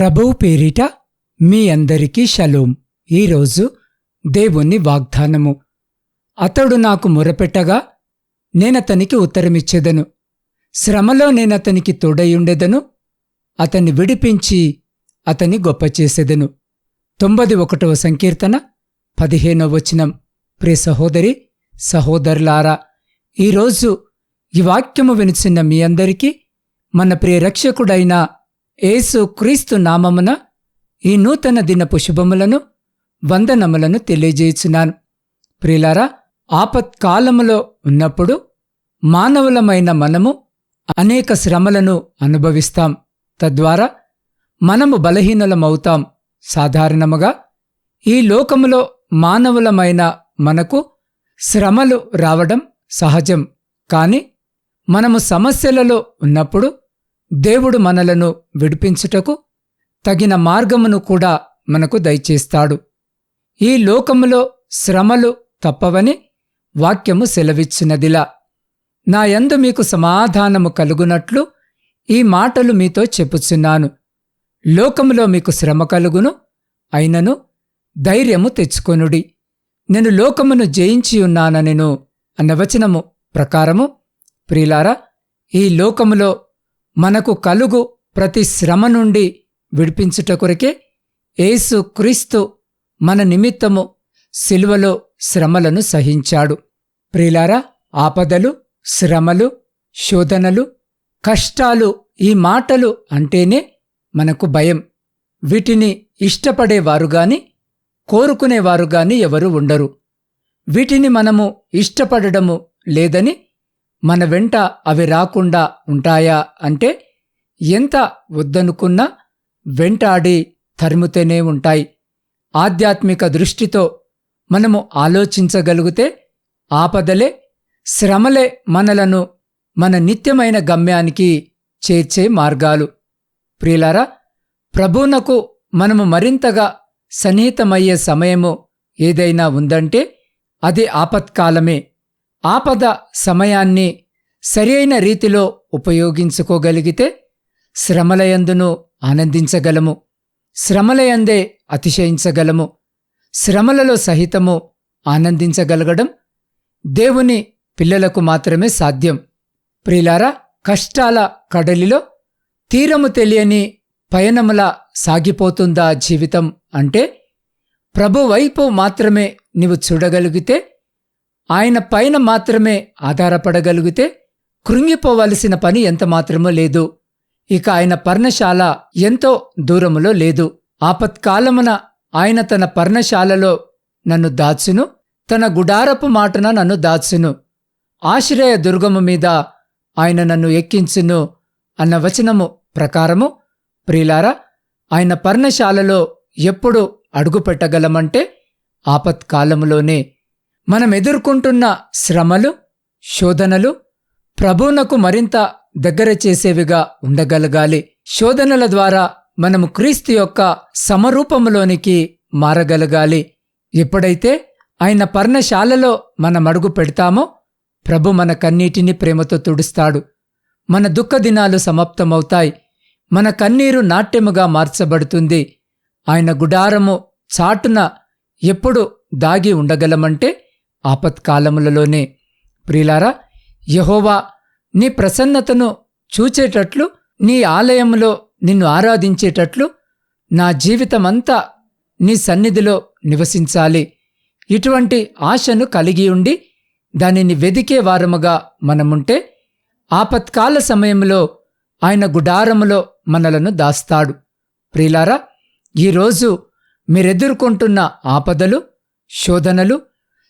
ప్రభువు పేరిట మీ అందరికీ షలోం. ఈరోజు దేవుని వాగ్దానము. అతడు నాకు మొరపెట్టగా నేనతనికి ఉత్తరమిచ్చేదను. శ్రమలో నేనతనికి తోడయుండెదను అతన్ని విడిపించి అతని గొప్ప చేసేదను తొంభది ఒకటవ సంకీర్తన పదిహేనవ వచనం. ప్రే సహోదరి సహోదరులారా ఈరోజు ఈ వాక్యము వినిచిన్న మీ అందరికీ మన ప్రియ ఏసు క్రీస్తు నామమున ఈ నూతన దినపు శుభములను వందనములను తెలియజేయుచున్నాను. ప్రియులారా ఆపత్కాలములో ఉన్నప్పుడు మానవులమైన మనము అనేక శ్రమలను అనుభవిస్తాం. తద్వారా మనము బలహీనులమవుతాం. సాధారణముగా ఈ లోకములో మానవులమైన మనకు శ్రమలు రావడం సహజం. కాని మనము సమస్యలలో ఉన్నప్పుడు దేవుడు మనలను విడిపించుటకు తగిన మార్గమును కూడా మనకు దయచేస్తాడు. ఈ లోకములో శ్రమలు తప్పవని వాక్యము సెలవిచ్చినదిలా. నా యందు మీకు సమాధానము కలుగునట్లు ఈ మాటలు మీతో చెప్పుచున్నాను. లోకములో మీకు శ్రమ కలుగును అయినను ధైర్యము తెచ్చుకొనుడి. నేను లోకమును జయించి ఉన్నాననెను అన్న వచనము ప్రకారము ప్రియులారా ఈ లోకములో మనకు కలుగు ప్రతి శ్రమ నుండి విడిపించుట కొరకే యేసు క్రీస్తు మన నిమిత్తము శిలువలో శ్రమలను సహించాడు. ప్రిలారా ఆపదలు శ్రమలు శోధనలు కష్టాలు ఈ మాటలు అంటేనే మనకు భయం. వీటిని ఇష్టపడేవారు గాని కోరుకునేవారు గాని ఎవరు ఉండరు. వీటిని మనము ఇష్టపడడము లేదని మన వెంట అవి రాకుండా ఉంటాయా అంటే ఎంత వద్దనుకున్నా వెంటాడి తరుముతూనే ఉంటాయి. ఆధ్యాత్మిక దృష్టితో మనము ఆలోచించగలిగితే ఆపదలే శ్రమలే మనలను మన నిత్యమైన గమ్యానికి చేర్చే మార్గాలు. ప్రియులారా ప్రభువునకు మనము మరింతగా సన్నిహితమయ్యే సమయము ఏదైనా ఉందంటే అది ఆపత్కాలమే. ఆపద సమయాన్ని సరియైన రీతిలో ఉపయోగించుకోగలిగితే శ్రమలయందును ఆనందించగలము. శ్రమలయందే అతిశయించగలము. శ్రమలలో సహితము ఆనందించగలగడం దేవుని పిల్లలకు మాత్రమే సాధ్యం. ప్రిలారా కష్టాల కడలిలో తీరము తెలియని పయనములా సాగిపోతుందా జీవితం అంటే ప్రభు వైపు మాత్రమే నీవు చూడగలిగితే ఆయన పైన మాత్రమే ఆధారపడగలిగితే కృంగిపోవలసిన పని ఎంత మాత్రమో లేదు. ఇక ఆయన పర్ణశాల ఎంతో దూరములో లేదు. ఆపత్కాలమున ఆయన తన పర్ణశాలలో నన్ను దాచును తన గుడారపు మాటన నన్ను దాచును. ఆశ్రయ దుర్గము మీద ఆయన నన్ను ఎక్కించును అన్న వచనము ప్రకారము ప్రియులారా ఆయన పర్ణశాలలో ఎప్పుడు అడుగుపెట్టగలమంటే ఆపత్కాలములోనే మనం ఎదుర్కొంటున్న శ్రమలు శోధనలు ప్రభువునకు మరింత దగ్గర చేసేవిగా ఉండగలగాలి. శోధనల ద్వారా మనము క్రీస్తు యొక్క సమరూపములోనికి మారగలగాలి. ఎప్పుడైతే ఆయన పర్ణశాలలో మనం అడుగు పెడతామో ప్రభు మన కన్నీటిని ప్రేమతో తుడుస్తాడు. మన దుఃఖ దినాలు సమాప్తమవుతాయి. మన కన్నీరు నాట్యముగా మార్చబడుతుంది. ఆయన గుడారము చాటున ఎప్పుడు దాగి ఉండగలమంటే ఆపత్కాలములలోనే ప్రియులారా యహోవా నీ ప్రసన్నతను చూచేటట్లు నీ ఆలయములో నిన్ను ఆరాధించేటట్లు నా జీవితమంతా నీ సన్నిధిలో నివసించాలి. ఇటువంటి ఆశను కలిగి ఉండి దానిని వెదికే వారముగా మనముంటే ఆపత్కాల సమయంలో ఆయన గుడారములో మనలను దాస్తాడు. ప్రియులారా ఈరోజు మీరెదుర్కొంటున్న ఆపదలు శోధనలు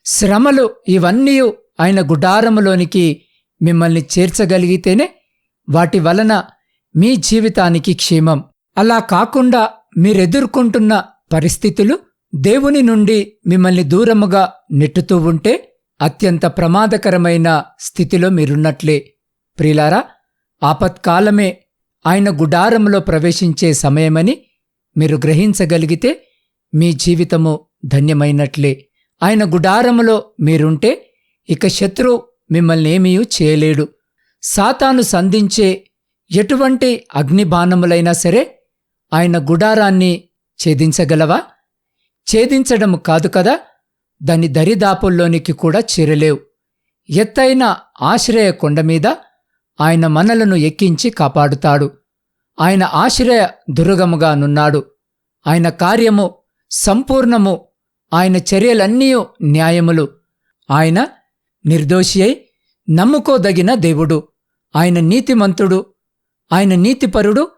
శ్రమలు ఇవన్నీ ఆయన గుడారములోనికి మిమ్మల్ని చేర్చగలిగితేనే వాటి వలన మీ జీవితానికి క్షేమం. అలా కాకుండా మీరెదుర్కొంటున్న పరిస్థితులు దేవుని నుండి మిమ్మల్ని దూరముగా నెట్టుతూ ఉంటే అత్యంత ప్రమాదకరమైన స్థితిలో మీరున్నట్లే. ప్రిలారా ఆపత్కాలమే ఆయన గుడారంలో ప్రవేశించే సమయమని మీరు గ్రహించగలిగితే మీ జీవితము ధన్యమైనట్లే. ఆయన గుడారములో మీరుంటే ఇక శత్రు మిమ్మల్ని ఏమీ చేయలేడు. సాతాను సంధించే ఎటువంటి అగ్నిబాణములైనా సరే ఆయన గుడారాన్ని ఛేదించగలవా? ఛేదించడం కాదు కదా దాని దరిదాపుల్లోనికి కూడా చేరలేవు. ఎత్తైన ఆశ్రయ కొండ మీద ఆయన మనలను ఎక్కించి కాపాడుతాడు. ఆయన ఆశ్రయ దుర్గముగానున్నాడు ఆయన కార్యము సంపూర్ణము ఆయన చర్యలన్నీ న్యాయములు. ఆయన నిర్దోషి అయి నమ్ముకోదగిన దేవుడు. ఆయన నీతిమంతుడు. ఆయన నీతిపరుడు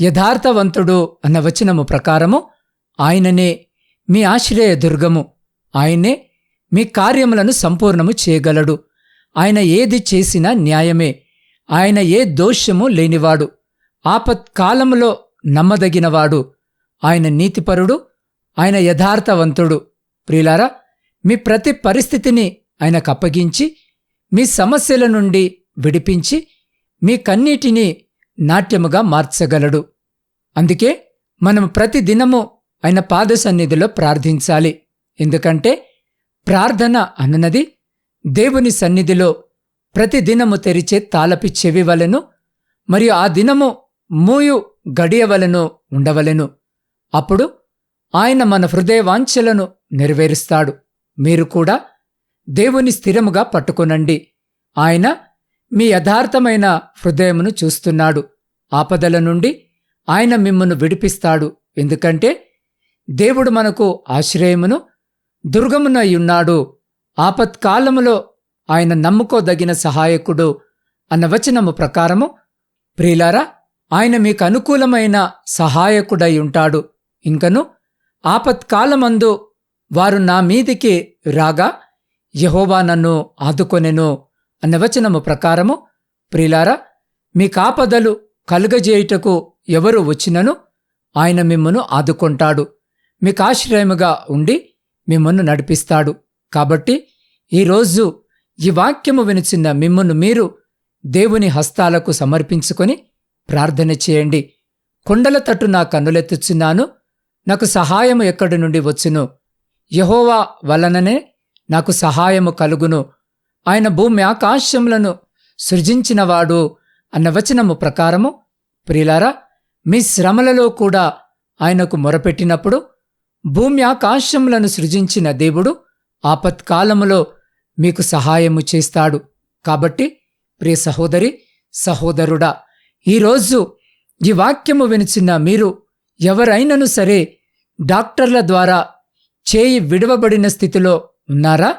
యథార్థవంతుడు అన్న వచనము ప్రకారము ఆయననే మీ ఆశ్రయ దుర్గము. ఆయనే మీ కార్యములను సంపూర్ణము చేయగలడు. ఆయన ఏది చేసినా న్యాయమే. ఆయన ఏ దోషము లేనివాడు. ఆపత్కాలములో నమ్మదగినవాడు. ఆయన నీతిపరుడు. ఆయన యథార్థవంతుడు. ప్రియులారా మీ ప్రతి పరిస్థితిని ఆయనకు అప్పగించి మీ సమస్యల నుండి విడిపించి మీ కన్నీటిని నాట్యముగా మార్చగలడు. అందుకే మనం ప్రతి దినము ఆయన పాద సన్నిధిలో ప్రార్థించాలి. ఎందుకంటే ప్రార్థన అన్నది దేవుని సన్నిధిలో ప్రతి దినము తెరిచే తాళపి చెవి వలెను మరియు ఆ దినము మూయు గడియవలను ఉండవలెను. అప్పుడు ఆయన మన హృదయవాంఛలను నెరవేరుస్తాడు. మీరు కూడా దేవుని స్థిరముగా పట్టుకొనండి. ఆయన మీ యథార్థమైన హృదయమును చూస్తున్నాడు. ఆపదల నుండి ఆయన మిమ్మను విడిపిస్తాడు. ఎందుకంటే దేవుడు మనకు ఆశ్రయమును దుర్గమునయ్యున్నాడు ఆపత్కాలములో ఆయన నమ్ముకోదగిన సహాయకుడు అన్న వచనము ప్రకారము ప్రియులారా ఆయన మీకు అనుకూలమైన సహాయకుడై ఉంటాడు. ఇంకను ఆపత్కాలమందు వారు నా మీదికి రాగా యహోవా నన్ను ఆదుకొనెను అన్న వచనము ప్రకారము ప్రిలారా మీ కాపదలు కలుగజేయుటకు ఎవరు వచ్చినను ఆయన మిమ్మను ఆదుకొంటాడు. మీకు ఆశ్రయముగా ఉండి మిమ్మల్ని నడిపిస్తాడు. కాబట్టి ఈరోజు ఈ వాక్యము వినిచిన మిమ్మల్ని మీరు దేవుని హస్తాలకు సమర్పించుకొని ప్రార్థన చేయండి. కొండల తట్టు నా కన్నులెత్తుచున్నాను నాకు సహాయము ఎక్కడి నుండి వచ్చును? యహోవా వలననే నాకు సహాయము కలుగును. ఆయన భూమి ఆకాశములను సృజించినవాడు అన్న వచనము ప్రకారము ప్రియులారా మీ శ్రమలలో కూడా ఆయనకు మొరపెట్టినప్పుడు భూమి ఆకాశములను సృజించిన దేవుడు ఆపత్కాలములో మీకు సహాయము చేస్తాడు. కాబట్టి ప్రియ సహోదరి సహోదరుడా ఈరోజు ఈ వాక్యము వినిచిన మీరు ఎవరైనను సరే డాక్టర్ల ద్వారా చేయి విడవబడిన స్థితిలో ఉన్నారా?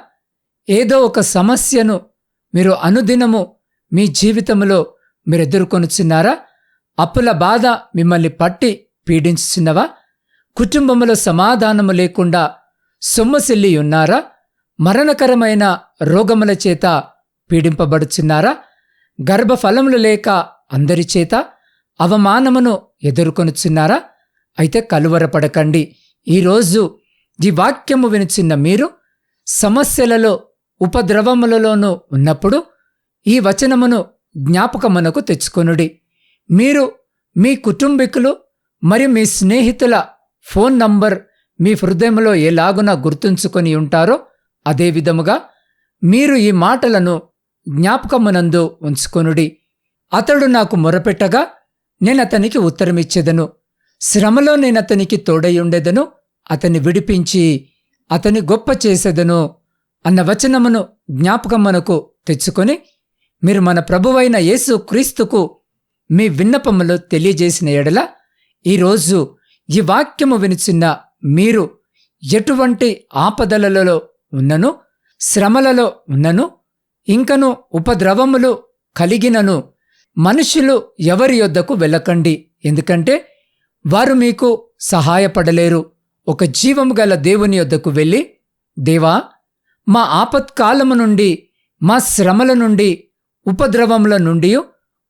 ఏదో ఒక సమస్యను మీరు అనుదినము మీ జీవితంలో మీరు ఎదుర్కొనుచున్నారా? అప్పుల బాధ మిమ్మల్ని పట్టి పీడించుచున్నవా? కుటుంబములో సమాధానము లేకుండా సొమ్మసిల్లి ఉన్నారా? మరణకరమైన రోగముల చేత పీడింపబడుచున్నారా? గర్భఫలములు లేక అందరి చేత అవమానమును ఎదుర్కొనుచున్నారా? అయితే కలువరపడకండి. ఈరోజు ఈ వాక్యము వినిచిన్న మీరు సమస్యలలో ఉపద్రవములలోనూ ఉన్నప్పుడు ఈ వచనమును జ్ఞాపకమునకు తెచ్చుకొనుడి. మీరు మీ కుటుంబీకులు మరియు మీ స్నేహితుల ఫోన్ నంబర్ మీ హృదయంలో ఎలాగున గుర్తుంచుకొని ఉంటారో అదే విధముగా మీరు ఈ మాటలను జ్ఞాపకమునందు ఉంచుకొనుడి. అతడు నాకు మొరపెట్టగా నేనతనికి ఉత్తరమిచ్చేదను. శ్రమలో నేనతనికి తోడయుండెదను అతన్ని విడిపించి అతని గొప్ప చేసేదను అన్న వచనమును జ్ఞాపకమునకు తెచ్చుకొని మీరు మన ప్రభువైన యేసు క్రీస్తుకు మీ విన్నపములు తెలియజేసిన ఎడల ఈరోజు ఈ వాక్యము వినిచిన్న మీరు ఎటువంటి ఆపదలలో ఉన్నను శ్రమలలో ఉన్నను ఇంకను ఉపద్రవములు కలిగినను మనుషులు ఎవరి యొద్దకు వెళ్ళకండి. ఎందుకంటే వారు మీకు సహాయపడలేరు. ఒక జీవము గల దేవుని యొద్దకు వెళ్ళి దేవా మా ఆపత్కాలము నుండి మా శ్రమల నుండి ఉపద్రవముల నుండి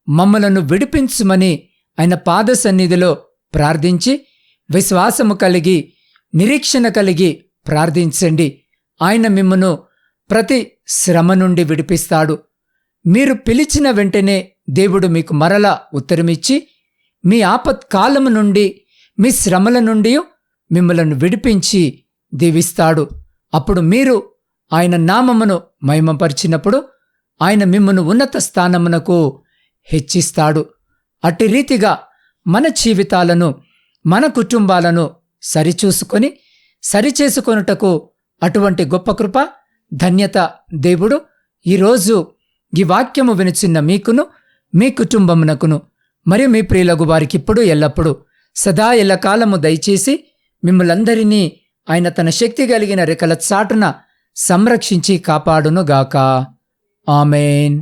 మమ్మలను విడిపించుమని ఆయన పాద సన్నిధిలో ప్రార్థించి విశ్వాసము కలిగి నిరీక్షణ కలిగి ప్రార్థించండి. ఆయన మిమ్మను ప్రతి శ్రమ నుండి విడిపిస్తాడు. మీరు పిలిచిన వెంటనే దేవుడు మీకు మరల ఉత్తరమిచ్చి మీ ఆపత్కాలము నుండి మీ శ్రమల నుండి మిమ్మలను విడిపించి దీవిస్తాడు. అప్పుడు మీరు ఆయన నామమును మహిమపరిచినప్పుడు ఆయన మిమ్మను ఉన్నత స్థానమునకు హెచ్చిస్తాడు. అట్టి రీతిగా మన జీవితాలను మన కుటుంబాలను సరిచూసుకొని సరిచేసుకొనుటకు అటువంటి గొప్ప కృప ధన్యత దేవుడు ఈరోజు ఈ వాక్యము వినిచిన్న మీకును మీ కుటుంబమునకును మరియు మీ ప్రియులగు వారికిప్పుడు ఎల్లప్పుడూ సదా ఎల్లకాలము దయచేసి మిమ్మలందరినీ ఆయన తన శక్తి కలిగిన రెక్కల చాటున సంరక్షించి కాపాడునుగాక. ఆమెన్.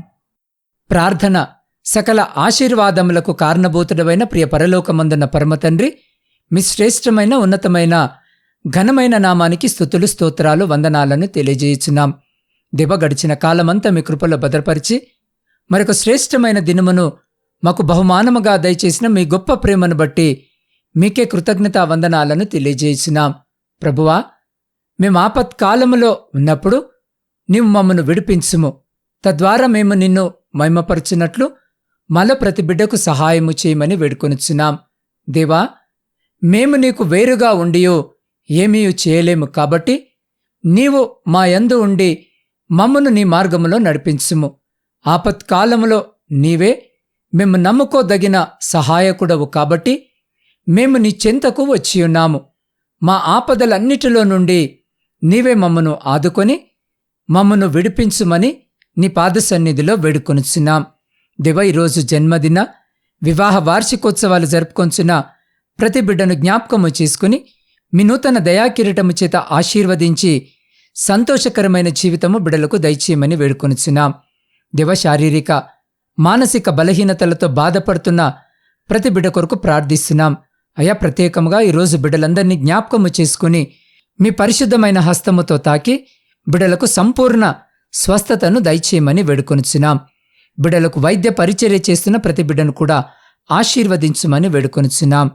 ప్రార్థన సకల ఆశీర్వాదములకు కారణభూతుడమైన ప్రియ పరలోకమందున్న పరమతండ్రి మీ శ్రేష్టమైన ఉన్నతమైన ఘనమైన నామానికి స్థుతులు స్తోత్రాలు వందనాలను తెలియజేయుచున్నాం. దివ గడిచిన కాలమంతా మీ కృపలో భద్రపరిచి మరొక శ్రేష్టమైన దినమును మాకు బహుమానముగా దయచేసిన మీ గొప్ప ప్రేమను బట్టి మీకే కృతజ్ఞతా వందనాలను తెలియజేసినాం. ప్రభువా మేము ఆపత్కాలములో ఉన్నప్పుడు నీవు మమ్మను విడిపించుము. తద్వారా మేము నిన్ను మహిమపరచినట్లు మల ప్రతి బిడ్డకు సహాయము చేయమని వేడుకొనుచున్నాం. దేవా మేము నీకు వేరుగా ఉండియో ఏమీ చేయలేము కాబట్టి నీవు మా యందు ఉండి మమ్మను నీ మార్గములో నడిపించుము. ఆపత్కాలములో నీవే మేము నమ్ముకోదగిన సహాయకుడవు కాబట్టి మేము నీ చెంతకు వచ్చియున్నాము మా ఆపదలన్నిటిలో నుండి నీవే మమ్మను ఆదుకొని మమ్మను విడిపించుమని నీ పాద సన్నిధిలో వేడుకొనుచున్నాం. దివ ఈరోజు జన్మదిన వివాహ వార్షికోత్సవాలు జరుపుకొంచున్న ప్రతి బిడ్డను జ్ఞాపకము చేసుకుని మీ నూతన దయాకిరీటము చేత ఆశీర్వదించి సంతోషకరమైన జీవితము బిడలకు దయచేయమని వేడుకొనుచున్నాం. దివ శారీరక మానసిక బలహీనతలతో బాధపడుతున్న ప్రతి బిడ్డ కొరకు ప్రార్థిస్తున్నాం. అయా ప్రత్యేకంగా ఈరోజు బిడ్డలందరినీ జ్ఞాపకము చేసుకుని మీ పరిశుద్ధమైన హస్తముతో తాకి బిడలకు సంపూర్ణ స్వస్థతను దయచేయమని వేడుకొనుచున్నాం. బిడలకు వైద్య పరిచర్య చేస్తున్న ప్రతి బిడ్డను కూడా ఆశీర్వదించుమని వేడుకొనుచున్నాం.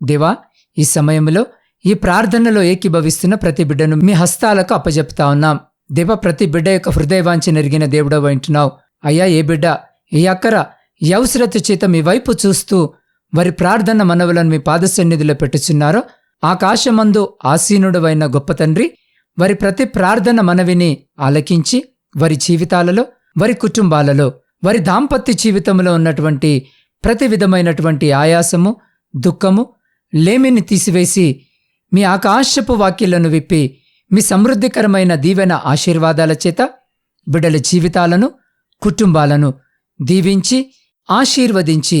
దేవా ఈ సమయంలో ఈ ప్రార్థనలో ఏకీభవిస్తున్న ప్రతి బిడ్డను మీ హస్తాలకు అప్పజెప్తా ఉన్నాం. దేవ ప్రతి బిడ్డ యొక్క హృదయవాంఛ నెరిగిన దేవుడవ వింటున్నావు అయ్యా ఏ బిడ్డ ఈ అక్కర ఈ అవసరత చేత మీ వైపు చూస్తూ వారి ప్రార్థన మనవులను మీ పాద సన్నిధిలో పెట్టుచున్నారో ఆకాశమందు ఆసీనుడవైన గొప్ప తండ్రి వారి ప్రతి ప్రార్థన మనవిని ఆలకించి వారి జీవితాలలో వారి కుటుంబాలలో వారి దాంపత్య జీవితంలో ఉన్నటువంటి ప్రతి విధమైనటువంటి ఆయాసము దుఃఖము లేమిని తీసివేసి మీ ఆకాశపు వాక్యలను విప్పి మీ సమృద్ధికరమైన దీవెన ఆశీర్వాదాల చేత బిడ్డల జీవితాలను కుటుంబాలను దీవించి ఆశీర్వదించి